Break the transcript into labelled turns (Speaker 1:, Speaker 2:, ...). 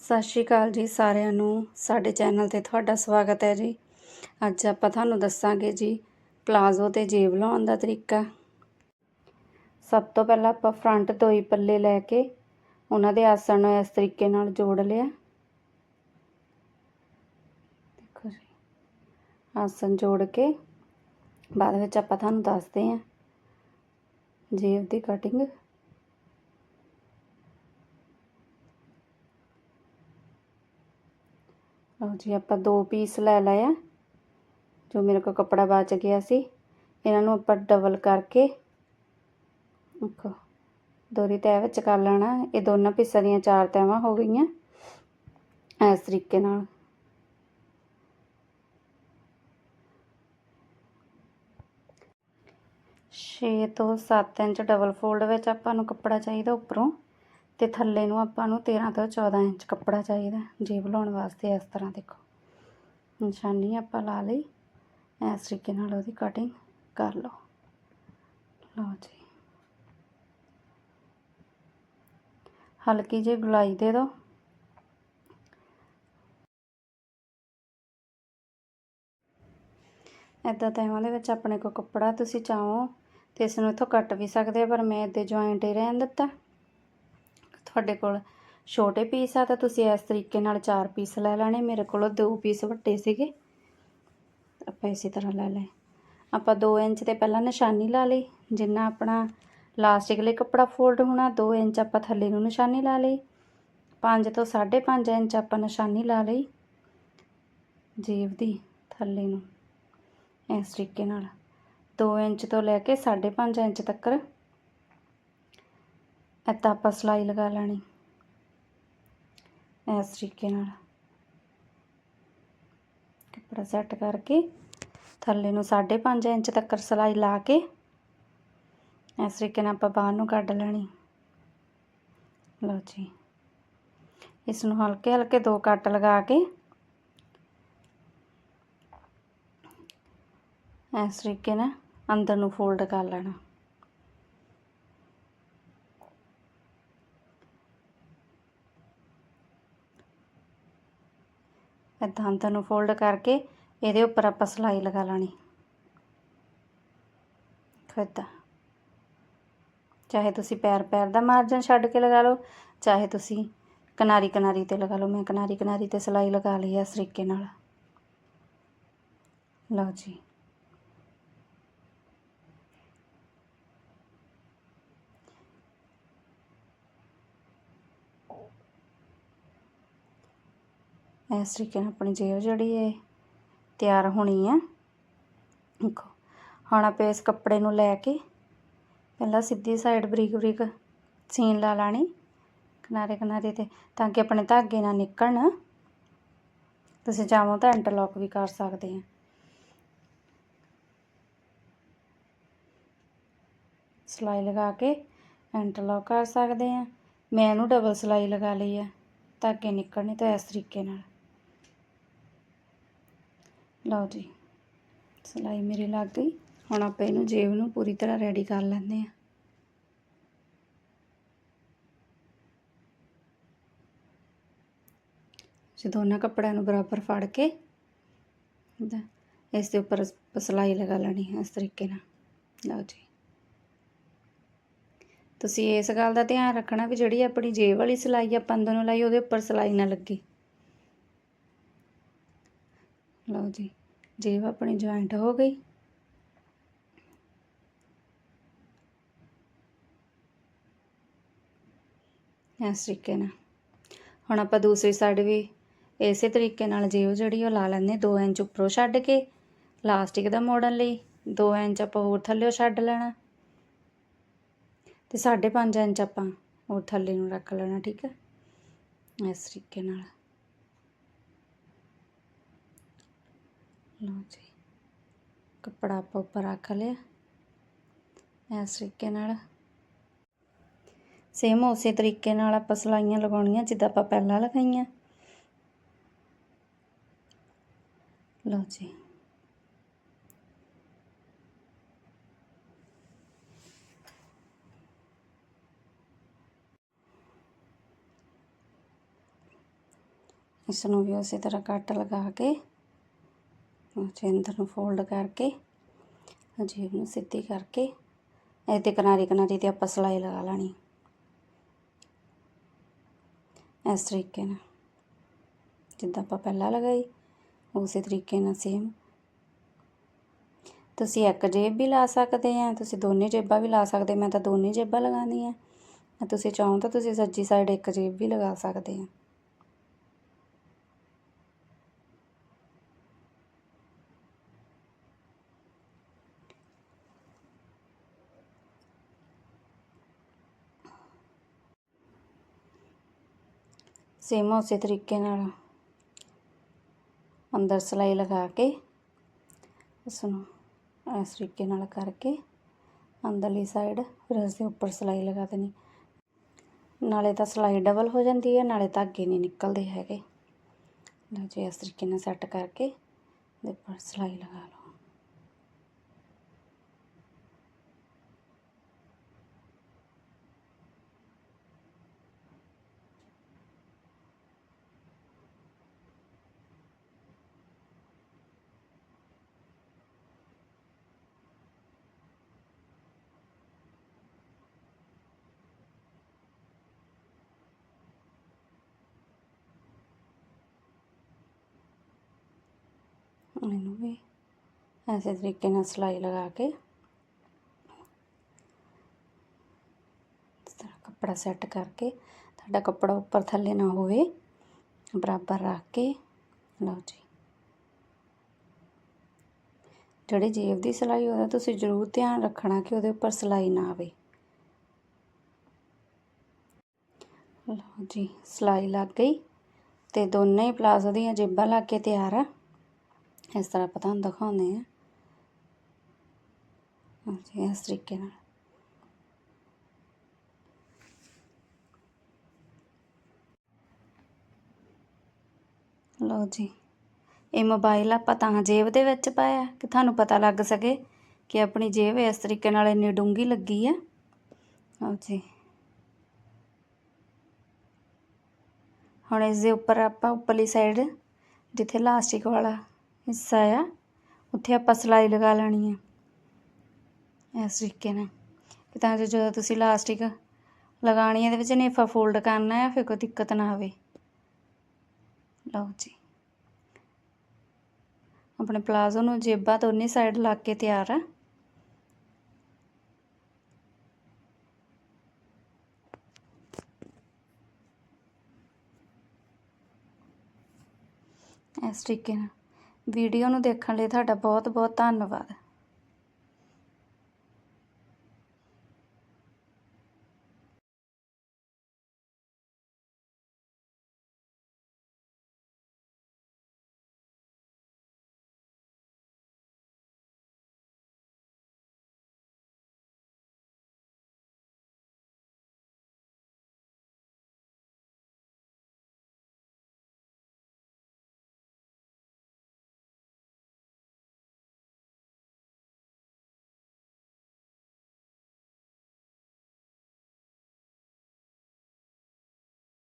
Speaker 1: ਸਤਿ ਸ਼੍ਰੀ ਅਕਾਲ ਜੀ ਸਾਰਿਆਂ ਨੂੰ। ਸਾਡੇ ਚੈਨਲ ਤੇ ਤੁਹਾਡਾ ਸਵਾਗਤ ਹੈ ਜੀ। ਅੱਜ ਆਪਾਂ ਤੁਹਾਨੂੰ ਦੱਸਾਂਗੇ ਜੀ, ਪਲਾਜ਼ੋ ਤੇ ਜੇਬ ਲਾਉਣ ਦਾ ਤਰੀਕਾ। ਸਭ ਤੋਂ ਪਹਿਲਾਂ ਆਪਾਂ ਫਰੰਟ ਤੋਂ ਹੀ ਪੱਲੇ ਲੈ ਕੇ ਉਹਨਾਂ ਦੇ ਆਸਣ ਨੂੰ ਇਸ ਤਰੀਕੇ ਨਾਲ ਜੋੜ ਲਿਆ। ਦੇਖੋ ਜੀ, ਆਸਣ ਜੋੜ ਕੇ ਬਾਅਦ ਵਿੱਚ ਆਪਾਂ ਤੁਹਾਨੂੰ ਦੱਸਦੇ ਹਾਂ ਜੇਬ ਦੀ ਕਟਿੰਗ ਲਓ ਜੀ, ਆਪਾਂ ਦੋ ਪੀਸ ਲੈ ਲਏ ਆ, ਜੋ ਮੇਰੇ ਕੋਲ ਕੱਪੜਾ ਬਚ ਗਿਆ ਸੀ। ਇਹਨਾਂ ਨੂੰ ਆਪਾਂ ਡਬਲ ਕਰਕੇ ਦੇਖੋ ਦੋਰੀ ਤੈਅ ਵਿੱਚ ਕਰ ਲੈਣਾ, ਇਹ ਦੋਨਾਂ ਪੀਸਾਂ ਦੀਆਂ ਚਾਰ ਤੈਵਾਂ ਹੋ ਗਈਆਂ, ਇਸ ਤਰੀਕੇ ਨਾਲ। ਛੇ ਤੋਂ 7 ਇੰਚ ਡਬਲ ਫੋਲਡ ਵਿੱਚ ਆਪਾਂ ਨੂੰ ਕੱਪੜਾ ਚਾਹੀਦਾ ਉੱਪਰੋਂ। ਤੇ ਥੱਲੇ ਨੂੰ ਆਪਾਂ ਨੂੰ 13 ਤੋਂ 14 ਇੰਚ ਕੱਪੜਾ ਚਾਹੀਦਾ, ਜੇਬ ਲਾਉਣ ਵਾਸਤੇ ਇਸ ਤਰ੍ਹਾਂ ਦੇਖੋ। ਨਿਸ਼ਾਨੀ ਆਪਾਂ ਲਾ ਲਈ, ਇਸ ਤਰੀਕੇ ਨਾਲ ਉਹਦੀ ਕਟਿੰਗ ਕਰ ਲਓ। ਲਓ ਜੀ। ਹਲਕੀ ਜਿਹੀ ਗੁਲਾਈ ਦੇ ਦਿਓ। ਇਦਾਂ ਤੈਵਾਂ ਦੇ ਵਿੱਚ ਆਪਣੇ ਕੋ ਕੱਪੜਾ ਤੁਸੀਂ ਚਾਹੋ ਤੇ ਇਸ ਨੂੰ ਇੱਥੋਂ ਕੱਟ ਵੀ ਸਕਦੇ ਪਰ ਮੈਂ ਇੱਦੇ ਜੁਆਇੰਟ ਹੀ ਰਹਿਣ ਦਿੱਤਾ। ਤੁਹਾਡੇ ਕੋਲ ਛੋਟੇ ਪੀਸ ਆ ਤਾਂ ਤੁਸੀਂ ਇਸ ਤਰੀਕੇ ਨਾਲ ਚਾਰ ਪੀਸ ਲੈ ਲੈਣੇ। ਮੇਰੇ ਕੋਲ ਦੋ ਪੀਸ ਵੱਡੇ ਸੀਗੇ। ਆਪਾਂ ਇਸੇ ਤਰ੍ਹਾਂ ਲੈ ਲਏ। ਆਪਾਂ 2 ਇੰਚ ਤੇ ਪਹਿਲਾਂ ਨਿਸ਼ਾਨੀ ਲਾ ਲਈ, ਜਿੰਨਾ ਆਪਣਾ ਲਾਸਟਿਕ ਲਈ ਕੱਪੜਾ ਫੋਲਡ ਹੋਣਾ 2 ਇੰਚ ਆਪਾਂ ਥੱਲੇ ਨੂੰ ਨਿਸ਼ਾਨੀ ਲਾ ਲਈ। 5 ਤੋਂ 5.5 ਇੰਚ ਆਪਾਂ ਨਿਸ਼ਾਨੀ ਲਾ ਲਈ ਜੇਬ ਦੀ ਥੱਲੇ ਨੂੰ। ਇਸ ਤਰੀਕੇ ਨਾਲ 2 ਇੰਚ ਤੋਂ ਲੈ ਕੇ 5.5 ਇੰਚ ਤੱਕ ਇੱਦਾਂ ਆਪਾਂ ਸਲਾਈ ਲਗਾ ਲੈਣੀ। ਇਸ ਤਰੀਕੇ ਨਾਲ। ਕੱਪੜਾ ਸੈੱਟ ਕਰਕੇ ਥੱਲੇ ਨੂੰ 5.5 ਇੰਚ ਤੱਕ ਸਲਾਈ ਲਾ ਕੇ ਇਸ ਤਰੀਕੇ ਨਾਲ ਆਪਾਂ ਬਾਹਰ ਨੂੰ ਕੱਢ ਲੈਣੀ। ਲਓ ਜੀ। ਇਸ ਨੂੰ ਹਲਕੇ ਹਲਕੇ ਦੋ ਕੱਟ ਲਗਾ ਕੇ ਇਸ ਤਰੀਕੇ ਨਾਲ ਅੰਦਰ ਨੂੰ ਫੋਲਡ ਕਰ ਲੈਣਾ। ਇੱਦਾਂ ਅੰਦਰ ਨੂੰ ਫੋਲਡ ਕਰਕੇ ਇਹਦੇ ਉੱਪਰ ਆਪਾਂ ਸਲਾਈ ਲਗਾ ਲੈਣੀ। ਖੱਤਾ ਚਾਹੇ ਤੁਸੀਂ ਪੈਰ ਪੈਰ ਦਾ ਮਾਰਜਨ ਛੱਡ ਕੇ ਲਗਾ ਲਓ, ਚਾਹੇ ਤੁਸੀਂ ਕਿਨਾਰੀ ਕਿਨਾਰੀ ਤੇ ਲਗਾ ਲਓ। ਮੈਂ ਕਿਨਾਰੀ ਕਿਨਾਰੀ ਤੇ ਸਲਾਈ ਲਗਾ ਲਈ ਇਸ ਤਰੀਕੇ ਨਾਲ। ਲਓ ਜੀ। ਇਸ ਤਰੀਕੇ ਨਾਲ ਆਪਣੀ ਜੇਬ ਜਿਹੜੀ ਹੈ ਤਿਆਰ ਹੋਣੀ ਹੈ ਦੇਖੋ, ਹੁਣ ਆਪਾਂ ਇਸ ਕੱਪੜੇ ਨੂੰ ਲੈ ਕੇ ਪਹਿਲਾਂ ਸਿੱਧੀ ਸਾਈਡ ਬਰੀਕ ਬਰੀਕ ਸੀਨ ਲਾ ਲੈਣੀ, ਕਿਨਾਰੇ ਕਿਨਾਰੇ ਤੇ, ਤਾਂ ਕਿ ਆਪਣੇ ਧਾਗੇ ਨਾ ਨਿਕਲਣ। ਤੁਸੀਂ ਚਾਹੋ ਤਾਂ ਇੰਟਰਲੌਕ ਵੀ ਕਰ ਸਕਦੇ ਆ। ਸਲਾਈ ਲਗਾ ਕੇ ਇੰਟਰਲੌਕ ਕਰ ਸਕਦੇ ਆ। ਮੈਂ ਇਹਨੂੰ ਡਬਲ ਸਲਾਈ ਲਗਾ ਲਈ ਆ, ਧਾਗੇ ਨਿਕਲਣੇ ਤਾਂ ਇਸ ਤਰੀਕੇ ਨਾਲ। ਲਓ ਜੀ, ਸਲਾਈ ਮੇਰੀ ਲੱਗ ਗਈ। ਹੁਣ ਆਪਾਂ ਇਹਨੂੰ ਜੇਬ ਨੂੰ ਪੂਰੀ ਤਰ੍ਹਾਂ ਰੈਡੀ ਕਰ ਲੈਂਦੇ ਆ ਜੇ ਦੋਨਾਂ ਕੱਪੜਿਆਂ ਨੂੰ ਬਰਾਬਰ ਫੜ ਕੇ ਇਸ ਦੇ ਉੱਪਰ ਸਲਾਈ ਲਗਾ ਲੈਣੀ ਹੈ ਇਸ ਤਰੀਕੇ ਨਾਲ। ਲਓ ਜੀ। ਤੁਸੀਂ ਇਸ ਗੱਲ ਦਾ ਧਿਆਨ ਰੱਖਣਾ ਵੀ ਜਿਹੜੀ ਆਪਣੀ ਜੇਬ ਵਾਲੀ ਸਲਾਈ ਆਪਾਂ ਅੰਦਰ ਨੂੰ ਲਾਈ, ਉਹਦੇ ਉੱਪਰ ਸਲਾਈ ਨਾ ਲੱਗੇ। ਲਓ ਜੀ ਜੇਬ ਆਪਣੀ ਜੁਆਇੰਟ ਹੋ ਗਈ। ਇਸ ਤਰੀਕੇ ਨਾਲ। ਹੁਣ ਆਪਾਂ ਦੂਸਰੀ ਸਾਈਡ ਵੀ ਇਸੇ ਤਰੀਕੇ ਨਾਲ ਜੇਬ ਜਿਹੜੀ ਉਹ ਲਾ ਲੈਂਦੇ 2 ਇੰਚ ਉੱਪਰੋਂ ਛੱਡ ਕੇ ਲਾਸਟਿਕ ਦਾ ਮੋੜਨ ਲਈ 2 ਇੰਚ ਆਪਾਂ ਹੋਰ ਥੱਲੇੋਂ ਛੱਡ ਲੈਣਾ। ਤੇ 5.5 ਇੰਚ ਆਪਾਂ ਹੋਰ ਥੱਲੇ ਨੂੰ ਰੱਖ ਲੈਣਾ, ਠੀਕ ਹੈ ਇਸ ਤਰੀਕੇ ਨਾਲ। ਲਓ ਜੀ, ਕੱਪੜਾ ਆਪਾਂ ਉੱਪਰ ਰੱਖ ਲਿਆ ਇਸ ਤਰੀਕੇ ਨਾਲ। ਸੇਮ ਉਸੇ ਤਰੀਕੇ ਨਾਲ ਆਪਾਂ ਸਲਾਈਆਂ ਲਗਾਉਣੀਆਂ ਜਿੱਦਾਂ ਆਪਾਂ ਪਹਿਲਾਂ ਲਗਾਈਆਂ। ਲਓ ਜੀ। ਇਸ ਨੂੰ ਵੀ ਉਸੇ ਤਰ੍ਹਾਂ ਕੱਟ ਲਗਾ ਕੇ ਅੱਛਾ ਨੂੰ ਫੋਲਡ ਕਰਕੇ ਜੇਬ ਨੂੰ ਸਿੱਧੀ ਕਰਕੇ ਇਹਦੇ ਕਿਨਾਰੇ ਕਿਨਾਰੇ ਤੇ ਆਪਾਂ ਸਿਲਾਈ ਲਗਾ ਲੈਣੀ। ਇਸ ਤਰੀਕੇ ਨਾਲ। ਜਿੱਦਾਂ ਆਪਾਂ ਪਹਿਲਾਂ ਲਗਾਈ, ਉਸੇ ਤਰੀਕੇ ਨਾਲ ਸੇਮ ਤੁਸੀਂ ਇੱਕ ਜੇਬ ਵੀ ਲਾ ਸਕਦੇ ਆ, ਤੁਸੀਂ ਦੋਨੇ ਜੇਬਾਂ ਵੀ ਲਾ ਸਕਦੇ, ਮੈਂ ਤਾਂ ਦੋਨੇ ਜੇਬਾਂ ਲਗਾਉਂਦੀ ਆ ਤੁਸੀਂ ਚਾਹੋ ਤਾਂ ਤੁਸੀਂ ਸੱਜੀ ਸਾਈਡ ਇੱਕ ਜੇਬ ਵੀ ਲਗਾ ਸਕਦੇ ਆ। ਸੇਮ ਉਸੇ ਤਰੀਕੇ ਨਾਲ ਅੰਦਰ ਸਿਲਾਈ ਲਗਾ ਕੇ ਇਸ ਨੂੰ ਇਸ ਤਰੀਕੇ ਨਾਲ ਕਰਕੇ ਅੰਦਰਲੀ ਸਾਈਡ ਫਿਰ ਇਸ ਦੇ ਉੱਪਰ ਸਿਲਾਈ ਲਗਾ ਦੇਣੀ। ਨਾਲੇ ਤਾਂ ਸਿਲਾਈ ਡਬਲ ਹੋ ਜਾਂਦੀ ਹੈ, ਨਾਲੇ ਧਾਗੇ ਨਹੀਂ ਨਿਕਲਦੇ ਹੈਗੇ। ਲਓ ਜੀ, ਇਸ ਤਰੀਕੇ ਨਾਲ ਸੈੱਟ ਕਰਕੇ ਦੇ ਉੱਪਰ ਸਿਲਾਈ ਲਗਾ ਲਓ। ਇਹਨੂੰ ਵੀ ਐਸੇ ਤਰੀਕੇ ਨਾਲ ਸਿਲਾਈ ਲਗਾ ਕੇ ਇਸ ਤਰ੍ਹਾਂ ਕੱਪੜਾ ਸੈੱਟ ਕਰਕੇ ਤੁਹਾਡਾ ਕੱਪੜਾ ਉੱਪਰ ਥੱਲੇ ਨਾ ਹੋਵੇ, ਬਰਾਬਰ ਰੱਖ ਕੇ, ਲਓ ਜੀ। ਜਿਹੜੀ ਜੇਬ ਦੀ ਸਿਲਾਈ, ਉਹਦਾ ਤੁਸੀਂ ਜ਼ਰੂਰ ਧਿਆਨ ਰੱਖਣਾ ਕਿ ਉਹਦੇ ਉੱਪਰ ਸਿਲਾਈ ਨਾ ਆਵੇ। ਲਓ ਜੀ, ਸਿਲਾਈ ਲੱਗ ਗਈ ਤੇ ਦੋਨੇ ਹੀ ਪਲਾਜ਼ੋ ਦੀਆਂ ਜੇਬਾਂ ਲੱਗ ਕੇ ਤਿਆਰ ਆ। ਇਸ ਤਰ੍ਹਾਂ ਆਪਾਂ ਤੁਹਾਨੂੰ ਦਿਖਾਉਂਦੇ ਹਾਂ। ਹਾਂਜੀ ਇਸ ਤਰੀਕੇ ਨਾਲ। ਲਓ ਜੀ, ਇਹ ਮੋਬਾਈਲ ਆਪਾਂ ਤਾਂ ਜੇਬ ਦੇ ਵਿੱਚ ਪਾਇਆ ਕਿ ਤੁਹਾਨੂੰ ਪਤਾ ਲੱਗ ਸਕੇ ਕਿ ਆਪਣੀ ਜੇਬ ਇਸ ਤਰੀਕੇ ਨਾਲ ਇੰਨੀ ਡੂੰਗੀ ਲੱਗੀ ਆ। ਲਓ ਜੀ। ਹੁਣ ਇਸ ਦੇ ਉੱਪਰ ਆਪਾਂ ਉੱਪਰਲੀ ਸਾਈਡ ਜਿੱਥੇ ਲਾਸਟਿਕ ਵਾਲਾ ਹਿੱਸਾ ਆ। ਉੱਥੇ ਆਪਾਂ ਸਿਲਾਈ ਲਗਾ ਲੈਣੀ ਆ। ਇਸ ਤਰੀਕੇ ਨਾਲ। ਕਿ ਤਾਂ ਜੋ ਜਦੋਂ ਤੁਸੀਂ ਲਾਸਟਿਕ ਲਗਾਣੀ ਇਹਦੇ ਵਿੱਚ ਨੇਫਾ ਫੋਲਡ ਕਰਨਾ ਹੈ ਫਿਰ ਕੋਈ ਦਿੱਕਤ ਨਾ ਆਵੇ। ਲਓ ਜੀ। ਆਪਣੇ ਪਲਾਜ਼ੋ ਨੂੰ ਜੇਬਾਂ ਦੋਨੇ ਸਾਈਡ ਲਾ ਕੇ ਤਿਆਰ ਆ। ਇਸ ਤਰੀਕੇ ਨਾਲ। ਵੀਡੀਓ ਨੂੰ ਦੇਖਣ ਲਈ ਤੁਹਾਡਾ ਬਹੁਤ ਬਹੁਤ ਧੰਨਵਾਦ।